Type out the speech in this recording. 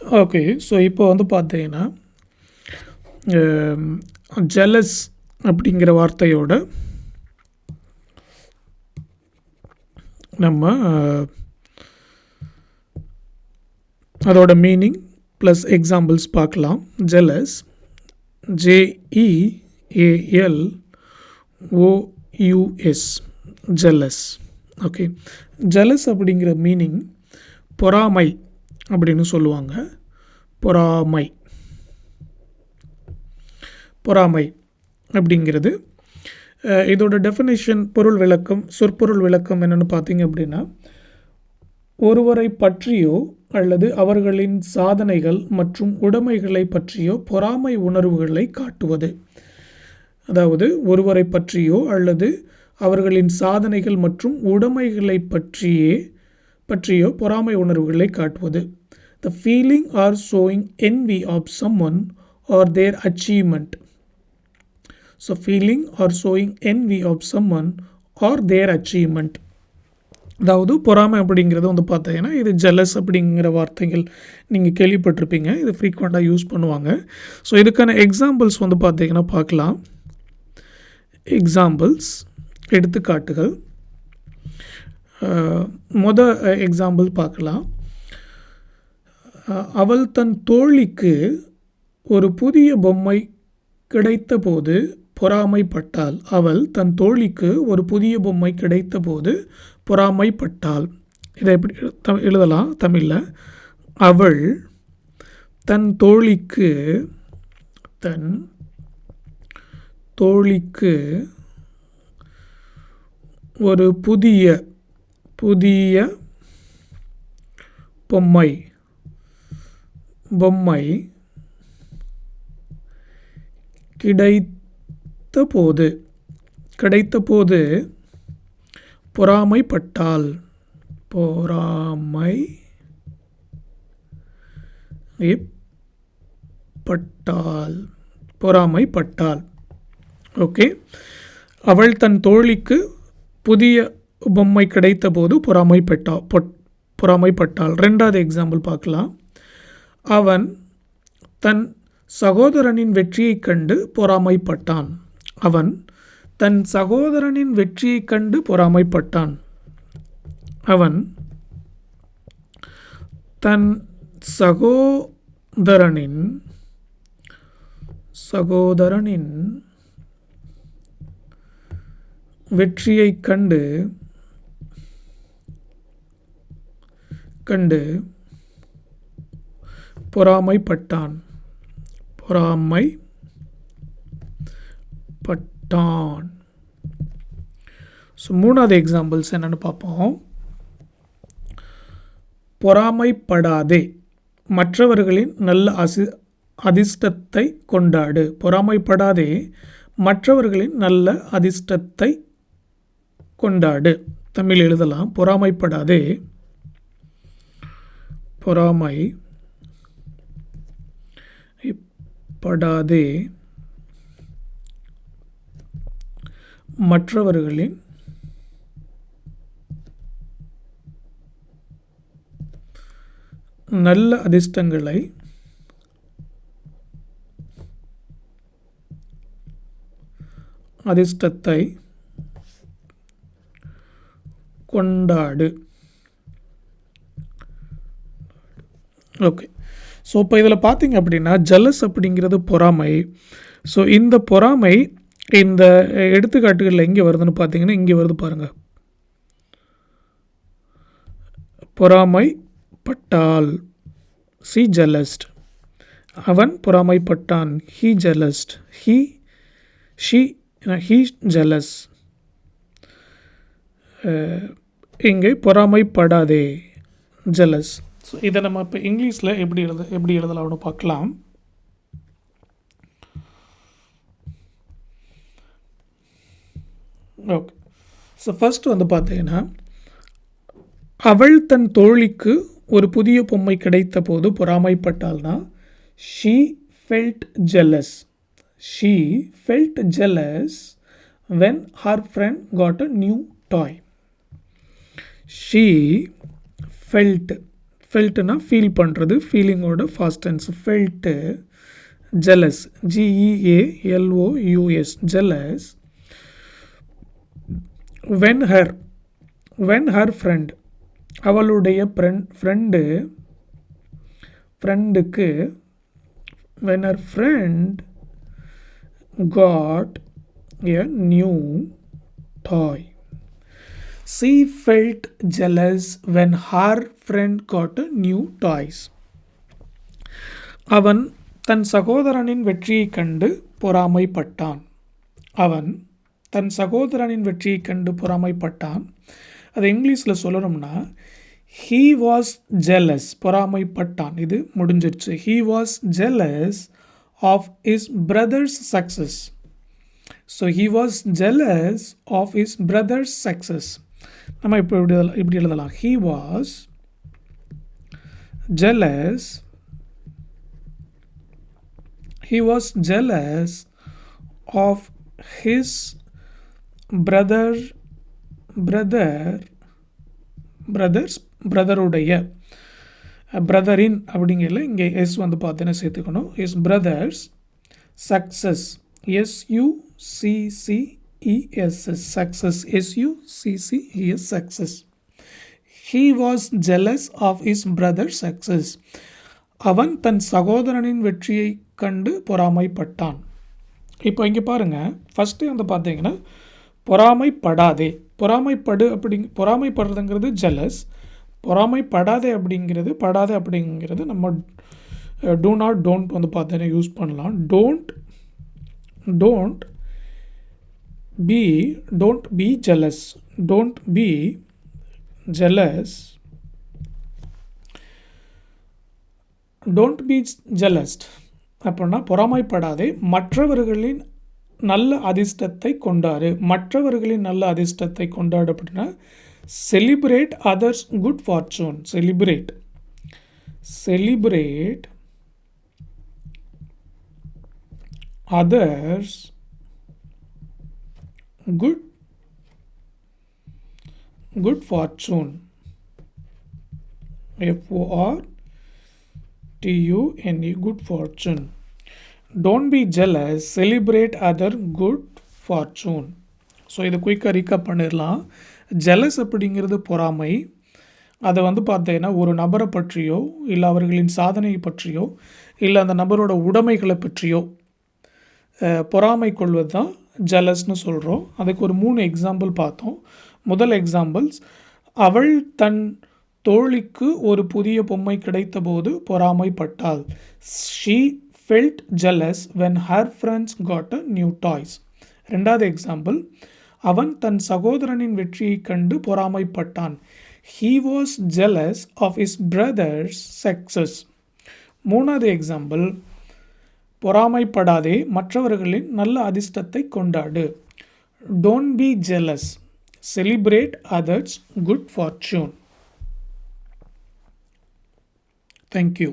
Okay so இப்போ வந்து பார்த்தீங்கன்னா ஜெலஸ் அப்படிங்கிற வார்த்தையோட நம்ம அதோட மீனிங் ப்ளஸ் எக்ஸாம்பிள்ஸ் பார்க்கலாம். Jealous J E A L O U S jealous okay jealous அப்படிங்கிற மீனிங் பொறாமை அப்படின்னு சொல்லுவாங்க. பொறாமை. பொறாமை அப்படிங்கிறது இதோட டெஃபினேஷன் பொருள் விளக்கம் சொற்பொருள் விளக்கம் என்னென்னு பார்த்தீங்க அப்படின்னா ஒருவரை பற்றியோ அல்லது அவர்களின் சாதனைகள் மற்றும் உடைமைகளை பற்றியோ பொறாமை உணர்வுகளை காட்டுவது. அதாவது ஒருவரை பற்றியோ அல்லது அவர்களின் சாதனைகள் மற்றும் உடைமைகளை பற்றியே பற்றியோ பொறாமை உணர்வுகளை காட்டுவது. The feeling or showing envy of someone or their achievement so feeling or showing envy of someone or their achievement அதாவது பொறாமை அப்படிங்கிறது வந்து பார்த்தீங்கன்னா இது ஜெலஸ் அப்படிங்கிற வார்த்தைகள் நீங்கள் கேள்விப்பட்டிருப்பீங்க. இது ஃப்ரீக்வெண்ட்டாக யூஸ் பண்ணுவாங்க. ஸோ இதுக்கான எக்ஸாம்பிள்ஸ் வந்து பார்த்தீங்கன்னா பார்க்கலாம். எக்ஸாம்பிள்ஸ் எடுத்துக்காட்டுகள். மொதல் எக்ஸாம்பிள் பார்க்கலாம். அவள் தன் தோழிக்கு ஒரு புதிய பொம்மை கிடைத்தபோது பொறாமைப்பட்டாள். அவள் தன் தோழிக்கு ஒரு புதிய பொம்மை கிடைத்தபோது பொறாமைப்பட்டாள். இதை எப்படி த- எழுதலாம்? தமிழில் அவள் தன் தோழிக்கு தன் தோழிக்கு ஒரு புதிய புதிய பொம்மை பொம்மை கிடைத்த போது கிடைத்த போது பொறாமைப்பட்டாள் பொறாமை பட்டாள் பொறாமைப்பட்டாள் ஓகே. அவள் தன் தோழிக்கு புதிய பொம்மை கிடைத்தபோது பொறாமைப்பட்டா பொட்- பொறாமைப்பட்டாள். ரெண்டாவது எக்ஸாம்பிள் பார்க்கலாம். அவன் தன் சகோதரனின் வெற்றியைக் கண்டு பொறாமைப்பட்டான். அவன் தன் சகோதரனின் வெற்றியைக் கண்டு பொறாமைப்பட்டான். அவன் தன் சகோதரனின் சகோதரனின் வெற்றியைக் கண்டு கண்டு பொறாமைப்பட்டான். பொறாமை பட்டான் ஸோ மூணாவது எக்ஸாம்பிள்ஸ் என்னென்னு பார்ப்போம். பொறாமைப்படாதே. மற்றவர்களின் நல்ல அசி அதிர்ஷ்டத்தை கொண்டாடு. பொறாமைப்படாதே. மற்றவர்களின் நல்ல அதிர்ஷ்டத்தை கொண்டாடு. தமிழ் எழுதலாம் பொறாமைப்படாதே. பொறாமை படாதே மற்றவர்களின் நல்ல அதிர்ஷ்டங்களை அதிர்ஷ்டத்தை கொண்டாடு. ஓகே. ஸோ இப்போ இதில் பார்த்தீங்க அப்படின்னா ஜலஸ் அப்படிங்கிறது பொறாமை. ஸோ இந்த பொறாமை இந்த எடுத்துக்காட்டுகளில் எங்கே வருதுன்னு பார்த்தீங்கன்னா இங்கே வருது பாருங்கள் பொறாமை பட்டால். சி ஜலஸ்ட் அவன் பொறாமைப்பட்டான். He jealoused he she he jealous இங்கே பொறாமைப்படாதே. ஜலஸ் ஸோ இதை நம்ம இப்போ இங்கிலீஷில் எப்படி எழுத எப்படி எழுதலாம்னு பார்க்கலாம். ஓகே ஸோ ஃபர்ஸ்ட் வந்து பார்த்தீங்கன்னா அவள் தன் தோழிக்கு ஒரு புதிய பொம்மை கிடைத்த போது பொறாமைப்பட்டாள்னா she felt jealous she felt jealous when her friend God a new toy she felt ஃபெல்ட்டுனா feel பண்ணுறது ஃபீலிங்கோட fast tense felt jealous ஜிஇஏஎல்ஓயூஎஸ் jealous when her when her friend அவளுடைய ஃப்ரெண்ட் ஃப்ரெண்டு ஃப்ரெண்டுக்கு when her friend got a new toy She felt jealous when her friend got a new toys. அவன் தன் சகோதரனின் வெற்றியைக் கண்டு பொறாமைப்பட்டான். அவன் தன் சகோதரனின் வெற்றியைக் கண்டு பொறாமைப்பட்டான். அது இங்கிலீஷில் சொல்லணும்னா ஹீ வாஸ் ஜெலஸ் பொறாமைப்பட்டான். இது முடிஞ்சிருச்சு. He was jealous of his brother's success so he was jealous of his brother's success நம்ம இப்போ இப்படி இப்படி எழுதலாம். He was jealous he was jealous of his brother brother brothers பிரதருடைய பிரதரின் அப்படிங்கிறதுல இங்கே எஸ் வந்து பார்த்தீங்கன்னா சேர்த்துக்கணும்? His brother's success எஸ்யூசிசிஇஎஸ்எஸ் success எஸ்யூசிசிஇஎஸ் success. He was jealous of is brother's success அவன் தன் சகோதரனின் வெற்றியை கண்டு பொறாமைப்பட்டான். இப்போ இங்கே பாருங்கள் ஃபஸ்ட்டு வந்து பார்த்தீங்கன்னா பொறாமைப்படாதே. பொறாமைப்படு அப்படிங் பொறாமைப்படுறதுங்கிறது ஜெலஸ் பொறாமைப்படாதே அப்படிங்கிறது படாதே அப்படிங்கிறது நம்ம டூ நாட் டோன்ட் வந்து பார்த்தீங்கன்னா யூஸ் பண்ணலாம். Don't don't be don't be jealous don't be jealous don't be jealoused அப்படின்னா பொறாமைப்படாதே. மற்றவர்களின் நல்ல அதிர்ஷ்டத்தை கொண்டாடு மற்றவர்களின் நல்ல அதிர்ஷ்டத்தை கொண்டாடு அப்படின்னா celebrate others good fortune celebrate celebrate others good good fortune F O R T-U-N-E, good fortune. Don't be jealous, celebrate other good fortune. So இதை குயிக்காக ரீக்கப் பண்ணிடலாம். ஜெலஸ் அப்படிங்கிறது பொறாமை. அதை வந்து பார்த்தீங்கன்னா ஒரு நபரை பற்றியோ இல்லை அவர்களின் சாதனையை பற்றியோ இல்லை அந்த நபரோட உடைமைகளை பற்றியோ பொறாமை கொள்வது தான் ஜெலஸ்னு சொல்கிறோம் அதுக்கு ஒரு மூணு எக்ஸாம்பிள் பார்த்தோம். முதல் எக்ஸாம்பிள்ஸ் அவள் தன் தோழிக்கு ஒரு புதிய பொம்மை கிடைத்தபோது பொறாமைப்பட்டாள். She felt jealous when her friends got a new toys ரெண்டாவது எக்ஸாம்பிள் அவன் தன் சகோதரனின் வெற்றியை கண்டு பொறாமைப்பட்டான். He was jealous of his brother's success மூணாவது எக்ஸாம்பிள் பொறாமைப்படாதே மற்றவர்களின் நல்ல அதிர்ஷ்டத்தை கொண்டாடு. Don't be jealous celebrate others good fortune thank you.